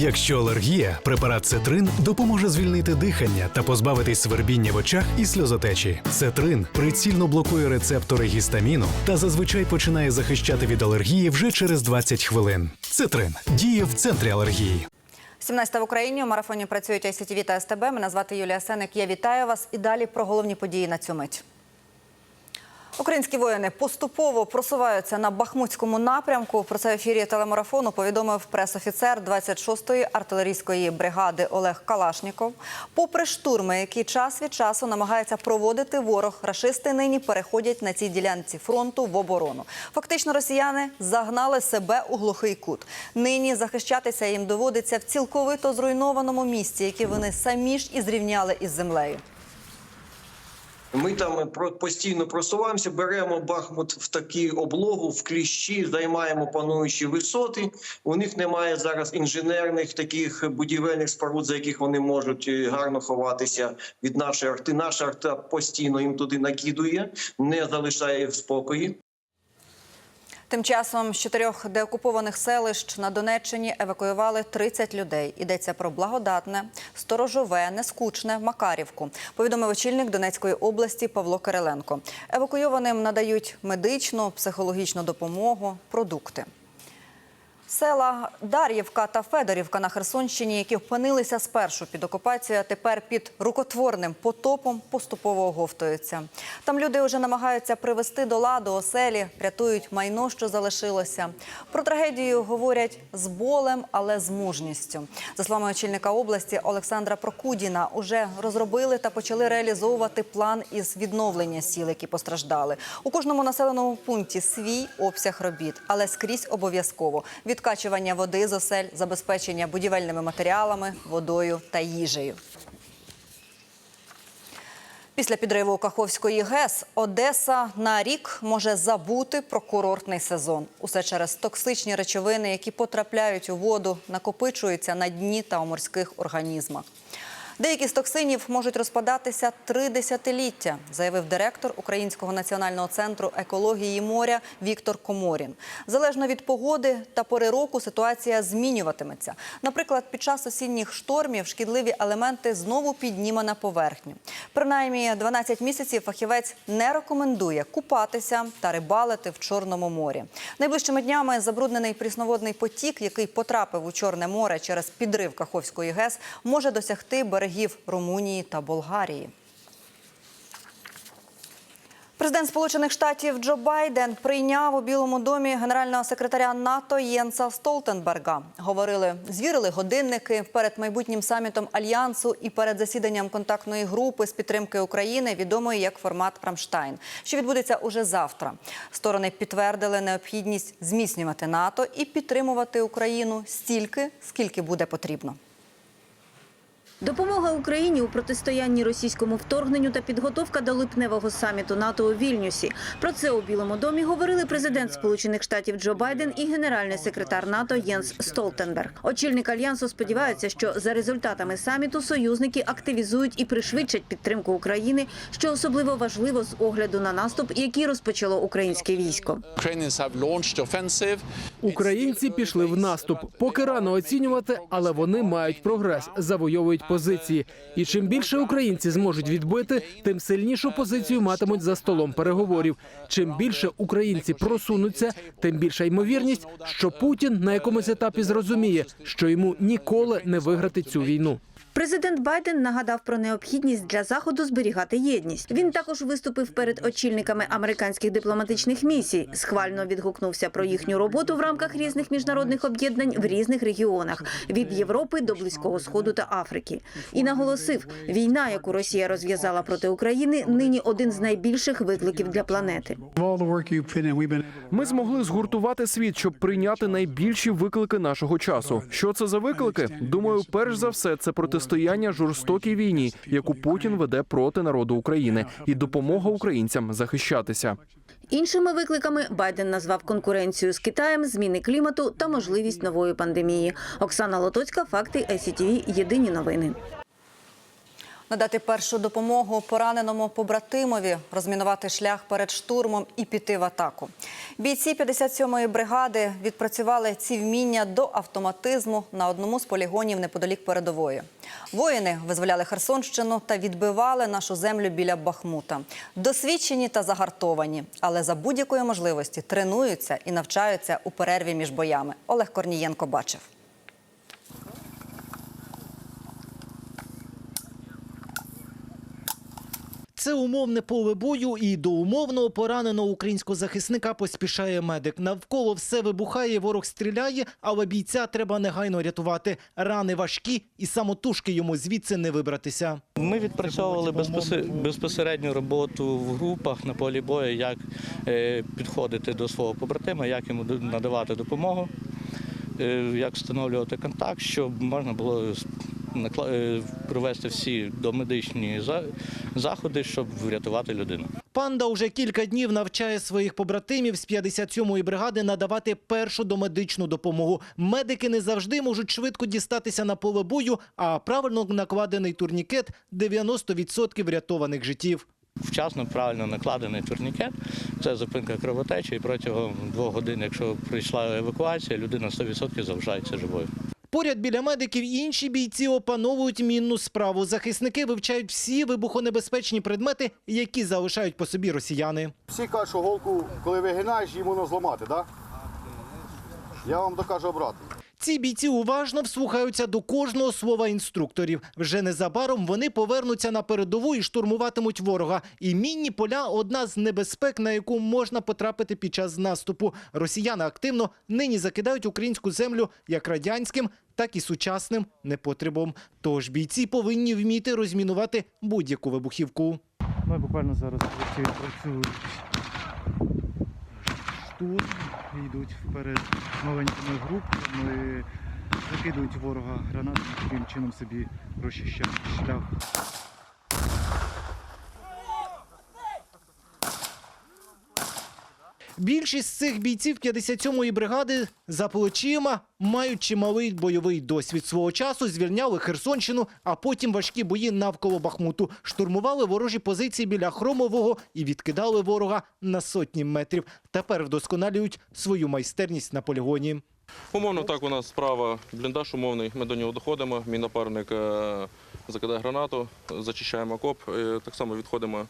Якщо алергія, препарат Цетрин допоможе звільнити дихання та позбавитись свербіння в очах і сльозотечі. Цетрин прицільно блокує рецептори гістаміну та зазвичай починає захищати від алергії вже через 20 хвилин. Цетрин діє в центрі алергії. 17 в Україні у марафоні працюють ICTV та СТБ. Мене звати Юлія Сеник. Я вітаю вас і далі про головні події на цю мить. Українські воїни поступово просуваються на Бахмутському напрямку. Про це в ефірі телемарафону повідомив пресофіцер 26-ї артилерійської бригади Олег Калашніков. Попри штурми, які час від часу намагається проводити ворог, рашисти нині переходять на цій ділянці фронту в оборону. Фактично, росіяни загнали себе у глухий кут. Нині захищатися їм доводиться в цілковито зруйнованому місці, яке вони самі ж і зрівняли із землею. Ми там постійно просуваємося, беремо Бахмут в такі облогу, в кліщі, займаємо пануючі висоти. У них немає зараз інженерних таких будівельних споруд, за яких вони можуть е, гарно ховатися від нашої арти. Наша арта постійно їм туди накидує, не залишає в спокої. Тим часом з чотирьох деокупованих селищ на Донеччині евакуювали 30 людей. Йдеться про благодатне, сторожове, нескучне, Макарівку. Повідомив очільник Донецької області Павло Кириленко. Евакуйованим надають медичну, психологічну допомогу, продукти. Села Дар'ївка та Федорівка на Херсонщині, які опинилися спершу під окупацією, а тепер під рукотворним потопом, поступово оговтуються. Там люди вже намагаються привести до ладу оселі, рятують майно, що залишилося. Про трагедію говорять з болем, але з мужністю. За словами очільника області Олександра Прокудіна, уже розробили та почали реалізовувати план із відновлення сіл, які постраждали. У кожному населеному пункті свій обсяг робіт, але скрізь обов'язково відкачування води з осель, забезпечення будівельними матеріалами, водою та їжею. Після підриву Каховської ГЕС Одеса на рік може забути про курортний сезон. Усе через токсичні речовини, які потрапляють у воду, накопичуються на дні та у морських організмах. Деякі з токсинів можуть розпадатися три десятиліття, заявив директор Українського національного центру екології моря Віктор Коморін. Залежно від погоди та пори року ситуація змінюватиметься. Наприклад, під час осінніх штормів шкідливі елементи знову підніме на поверхню. Принаймні 12 місяців фахівець не рекомендує купатися та рибалити в Чорному морі. Найближчими днями забруднений прісноводний потік, який потрапив у Чорне море через підрив Каховської ГЕС, може досягти берегів Румунії та Болгарії. Президент Сполучених Штатів Джо Байден прийняв у Білому домі генерального секретаря НАТО Єнса Столтенберга. Говорили, звірили годинники перед майбутнім самітом альянсу і перед засіданням контактної групи з підтримки України, відомої як формат Рамштайн, що відбудеться уже завтра. Сторони підтвердили необхідність зміцнювати НАТО і підтримувати Україну стільки, скільки буде потрібно. Допомога Україні у протистоянні російському вторгненню та підготовка до липневого саміту НАТО у Вільнюсі. Про це у Білому домі говорили президент Сполучених Штатів Джо Байден і генеральний секретар НАТО Єнс Столтенберг. Очільник альянсу сподівається, що за результатами саміту союзники активізують і пришвидшать підтримку України, що особливо важливо з огляду на наступ, який розпочало українське військо. Українці пішли в наступ. Поки рано оцінювати, але вони мають прогрес, завойовують позиції. І чим більше українці зможуть відбити, тим сильнішу позицію матимуть за столом переговорів. Чим більше українці просунуться, тим більша ймовірність, що Путін на якомусь етапі зрозуміє, що йому ніколи не виграти цю війну. Президент Байден нагадав про необхідність для заходу зберігати єдність. Він також виступив перед очільниками американських дипломатичних місій. Схвально відгукнувся про їхню роботу в рамках різних міжнародних об'єднань в різних регіонах від Європи до Близького Сходу та Африки. І наголосив, війна, яку Росія розв'язала проти України, нині один з найбільших викликів для планети. Ми змогли згуртувати світ, щоб прийняти найбільші виклики нашого часу. Що це за виклики? Думаю, перш за все, це протистояння жорстокій війні, яку Путін веде проти народу України, і допомога українцям захищатися. Іншими викликами Байден назвав конкуренцію з Китаєм, зміни клімату та можливість нової пандемії. Оксана Лотоцька, факти ЕСІТІВІ, Єдині новини. Надати першу допомогу пораненому побратимові, розмінувати шлях перед штурмом і піти в атаку. Бійці 57-ї бригади відпрацювали ці вміння до автоматизму на одному з полігонів неподалік передової. Воїни визволяли Херсонщину та відбивали нашу землю біля Бахмута. Досвідчені та загартовані, але за будь-якої можливості тренуються і навчаються у перерві між боями. Олег Корнієнко бачив. Це умовне поле бою, і до умовного пораненого українського захисника поспішає медик. Навколо все вибухає, ворог стріляє, але бійця треба негайно рятувати. Рани важкі, і самотужки йому звідси не вибратися. Ми відпрацьовували безпосе- безпосередню роботу в групах на полі бою, як е, підходити до свого побратима, як йому надавати допомогу, е, як встановлювати контакт, щоб можна було провести всі домедичні за- заходи, щоб врятувати людину. Панда уже кілька днів навчає своїх побратимів з 57-ї бригади надавати першу домедичну допомогу. Медики не завжди можуть швидко дістатися на поле бою, а правильно накладений турнікет – 90% врятованих життів. Вчасно правильно накладений турнікет це зупинка кровотечі, і протягом двох годин, якщо прийшла евакуація, людина 100% залишається живою. Поряд біля медиків інші бійці опановують мінну справу. Захисники вивчають всі вибухонебезпечні предмети, які залишають по собі росіяни. Всі кажуть, що голку, коли вигинаєш, її можна зламати? Да? Я вам докажу обратно. Ці бійці уважно вслухаються до кожного слова інструкторів. Вже незабаром вони повернуться на передову і штурмуватимуть ворога. І мінні поля одна з небезпек, на яку можна потрапити під час наступу. Росіяни активно нині закидають українську землю як радянським, так і сучасним непотребом. Тож бійці повинні вміти розмінувати будь-яку вибухівку. Ми буквально зараз працюють штурм, йдуть вперед маленькими групами, закидують ворога гранатами, таким чином собі розчищають шлях. Більшість цих бійців 57-ї бригади за плечима мають чималий бойовий досвід. Свого часу звільняли Херсонщину, а потім важкі бої навколо Бахмуту. Штурмували ворожі позиції біля Хромового і відкидали ворога на сотні метрів. Тепер вдосконалюють свою майстерність на полігоні. Умовно так у нас справа бліндаж умовний, ми до нього доходимо. Мій напарник е, закидає гранату, зачищаємо окоп, е, так само відходимо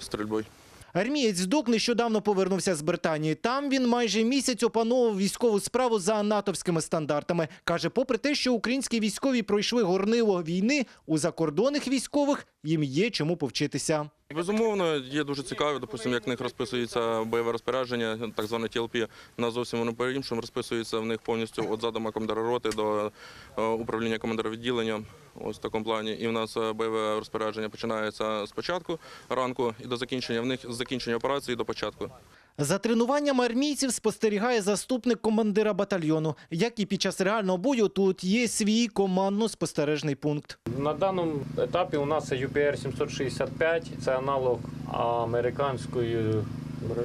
стрільбою. Армієць Дук нещодавно повернувся з Британії. Там він майже місяць опановував військову справу за натовськими стандартами. Каже, попри те, що українські військові пройшли горнило війни, у закордонних військових їм є чому повчитися. Безумовно, є дуже цікаві, допустимо, як в них розписується бойове розпорядження, так зване ТЛП, на зовсім воно по-іншому розписується в них повністю від задума командира роти до е, управління командира відділення. Ось в такому плані. І в нас е, бойове розпорядження починається з початку ранку і до закінчення. В них з закінчення операції до початку. За тренуванням армійців спостерігає заступник командира батальйону. Як і під час реального бою, тут є свій командно-спостережний пункт. На даному етапі у нас UPR 765, це аналог американської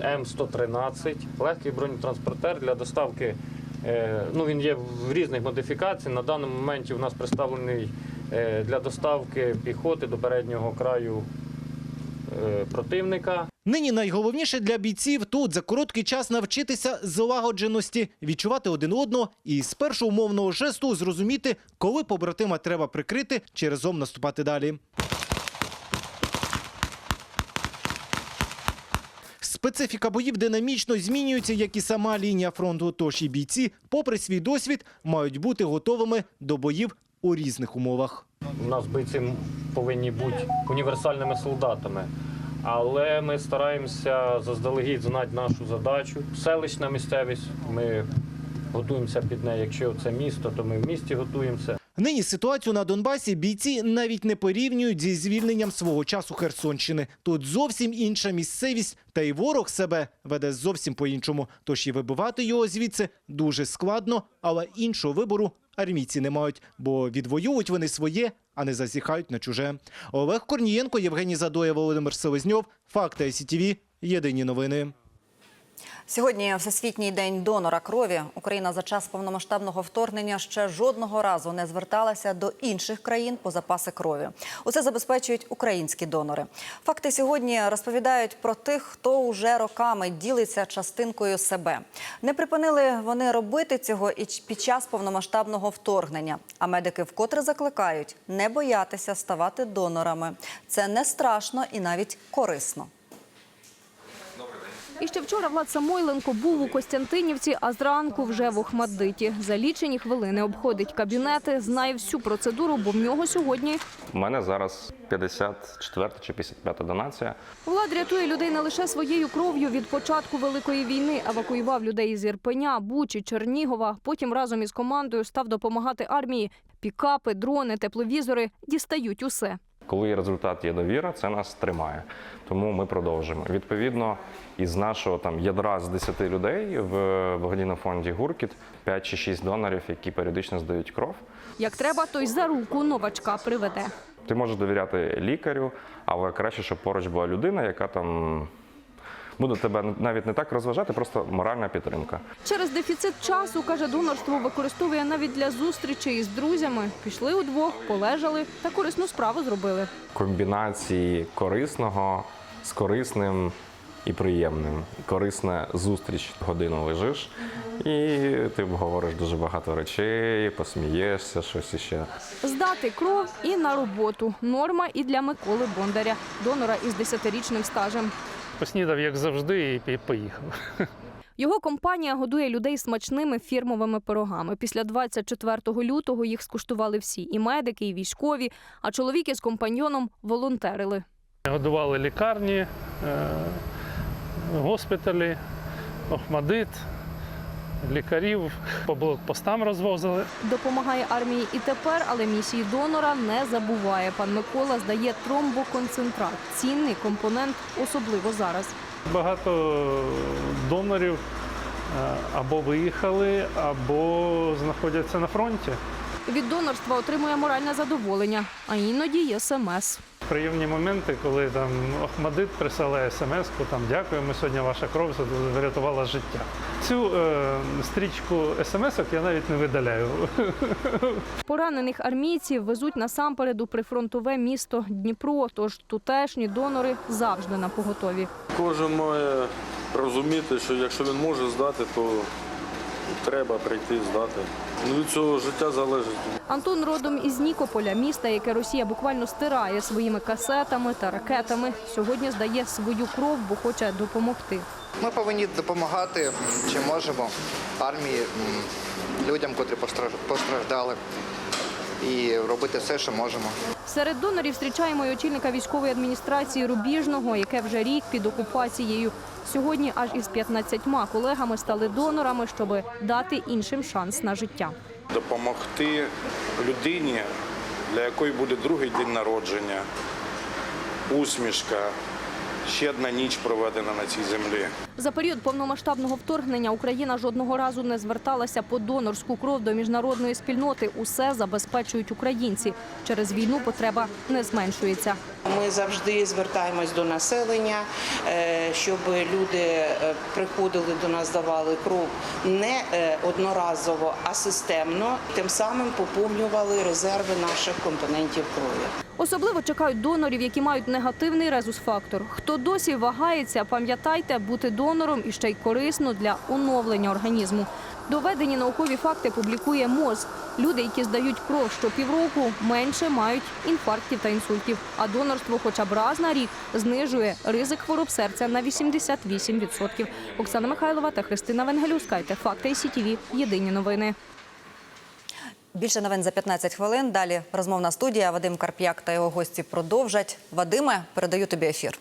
М113, легкий бронетранспортер для доставки. е, Ну, він є в різних модифікаціях. На даному моменті у нас представлений е, для доставки піхоти до переднього краю е, противника. Нині найголовніше для бійців тут за короткий час навчитися злагодженості, відчувати один одного і з першого умовного жесту зрозуміти, коли побратима треба прикрити чи разом наступати далі. Специфіка боїв динамічно змінюється, як і сама лінія фронту. Тож і бійці, попри свій досвід, мають бути готовими до боїв у різних умовах. У нас бойці повинні бути універсальними солдатами. Але ми стараємося заздалегідь знати нашу задачу. Селищна місцевість. Ми готуємося під неї. Якщо це місто, то ми в місті готуємося. Нині ситуацію на Донбасі бійці навіть не порівнюють зі звільненням свого часу Херсонщини. Тут зовсім інша місцевість, та й ворог себе веде зовсім по-іншому. Тож і вибивати його звідси дуже складно, але іншого вибору армійці не мають, бо відвоюють вони своє, а не засіхають на чуже. Олег Корнієнко, Євгеній Задоя, Володимир Селезньов. Факти СІТВ. Єдині новини. Сьогодні Всесвітній день донора крові. Україна за час повномасштабного вторгнення ще жодного разу не зверталася до інших країн по запаси крові. Усе забезпечують українські донори. Факти сьогодні розповідають про тих, хто уже роками ділиться частинкою себе. Не припинили вони робити цього і під час повномасштабного вторгнення. А медики вкотре закликають не боятися ставати донорами. Це не страшно і навіть корисно. І ще вчора Влад Самойленко був у Костянтинівці, а зранку вже в Охмаддиті. За лічені хвилини обходить кабінети, знає всю процедуру, бо в нього сьогодні У мене зараз 54 чи 55 донація. Влад рятує людей не лише своєю кров'ю. Від початку великої війни евакуював людей із Ірпеня, Бучі, Чернігова. Потім разом із командою став допомагати армії. Пікапи, дрони, тепловізори дістають усе. Коли результат, є довіра, це нас тримає. Тому ми продовжимо. Відповідно, із нашого там ядра з 10 людей в благодійному фонді Гуркіт 5 чи 6 донорів, які періодично здають кров. Як треба, то й за руку новачка приведе. Ти можеш довіряти лікарю, але краще, щоб поруч була людина, яка там буде тебе навіть не так розважати, просто моральна підтримка. Через дефіцит часу, каже, донорство використовує навіть для зустрічей із друзями. Пішли удвох, полежали та корисну справу зробили. комбінації корисного з корисним і приємним. Корисна зустріч годину лежиш, і ти обговориш дуже багато речей, посмієшся, щось іще. Здати кров і на роботу. Норма і для Миколи Бондаря, донора із 10-річним стажем. Поснідав, як завжди, і поїхав. Його компанія годує людей смачними фірмовими пирогами. Після 24 лютого їх скуштували всі і медики, і військові. А чоловік із компаньйоном волонтерили. Годували лікарні, е, госпіталі, Охмадит, лікарів по блокпостам розвозили. Допомагає армії і тепер, але місії донора не забуває. Пан Микола здає тромбоконцентрат. Цінний компонент, особливо зараз. Багато донорів е, або виїхали, або знаходяться на фронті. Від донорства отримує моральне задоволення, а іноді є смс. Приємні моменти, коли там Охмадит присилає смс-ку, там дякуємо, сьогодні ваша кров врятувала життя. Цю е, стрічку смс-ок я навіть не видаляю. Поранених армійців везуть насамперед у прифронтове місто Дніпро. Тож тутешні донори завжди на поготові. Кожен має розуміти, що якщо він може здати, то треба прийти здати. Ну, від цього життя залежить. Антон родом із Нікополя, міста, яке Росія буквально стирає своїми касетами та ракетами. Сьогодні здає свою кров, бо хоче допомогти. Ми повинні допомагати, чи можемо, армії, людям, котрі постра- постраждали, і робити все, що можемо. Серед донорів зустрічаємо й очільника військової адміністрації Рубіжного, яке вже рік під окупацією. Сьогодні аж із 15 колегами стали донорами, щоб дати іншим шанс на життя. Допомогти людині, для якої буде другий день народження, усмішка, ще одна ніч проведена на цій землі. За період повномасштабного вторгнення Україна жодного разу не зверталася по донорську кров до міжнародної спільноти. Усе забезпечують українці. Через війну потреба не зменшується. Ми завжди звертаємось до населення, е, щоб люди е, приходили до нас, давали кров не е, одноразово, а системно. Тим самим поповнювали резерви наших компонентів крові. Особливо чекають донорів, які мають негативний резус-фактор. Хто досі вагається, пам'ятайте, бути донором і ще й корисно для оновлення організму. Доведені наукові факти публікує МОЗ. Люди, які здають кров щопівроку, менше мають інфарктів та інсультів. А донорство хоча б раз на рік знижує ризик хвороб серця на 88%. Оксана Михайлова та Христина Венгелюскайте. Факти СІТІВІ. Єдині новини. Більше новин за 15 хвилин. Далі розмовна студія. Вадим Карп'як та його гості продовжать. Вадиме, передаю тобі ефір.